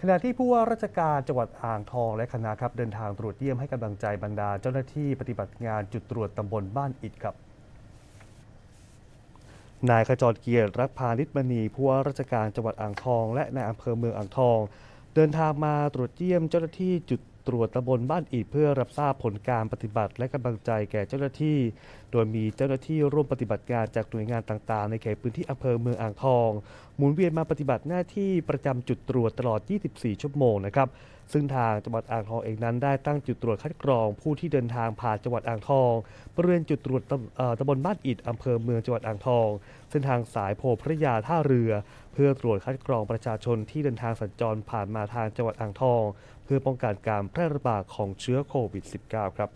ขณะที่ผู้ว่าราชการจังหวัดอ่างทองและคณะครับเดินทางตรวจเยี่ยมให้กำลังใจบรรดาเจ้าหน้าที่ปฏิบัติงานจุดตรวจตำบลบ้านอิดครับ นายขจรเกียรติรักพานิชมณีผู้ว่าราชการจังหวัดอ่างทอง และนายอำเภอเมืองอ่างทอง เดินทางมาตรวจเยี่ยมเจ้าหน้าที่จุด ตรวจตำบลบ้านอิฐเพื่อรับทราบผลการปฏิบัติ และกำลังใจแก่เจ้าหน้าที่ โดยมีเจ้าหน้าที่ร่วมปฏิบัติงานจากหน่วยงานต่างๆ ในเขตพื้นที่อำเภอเมืองอ่างทอง หมุนเวียนมาปฏิบัติหน้าที่ประจำจุดตรวจตลอด 24 ชั่วโมงนะครับซึ่งทางจังหวัดอ่างทองเองนั้นได้ตั้งจุดตรวจคัดกรองผู้ที่เดินทางผ่านจังหวัดอ่างทองบริเวณจุดตรวจตำบลบ้านอิฐอำเภอเมืองจังหวัดอ่างทอง เส้นทางสายโพพระยาท่าเรือ เพื่อตรวจคัดกรองประชาชนที่เดินทางสัญจรผ่านมาทางจังหวัดอ่างทอง เพื่อป้องกันการแพร่ระบาดของเชื้อโควิด -19 ครับ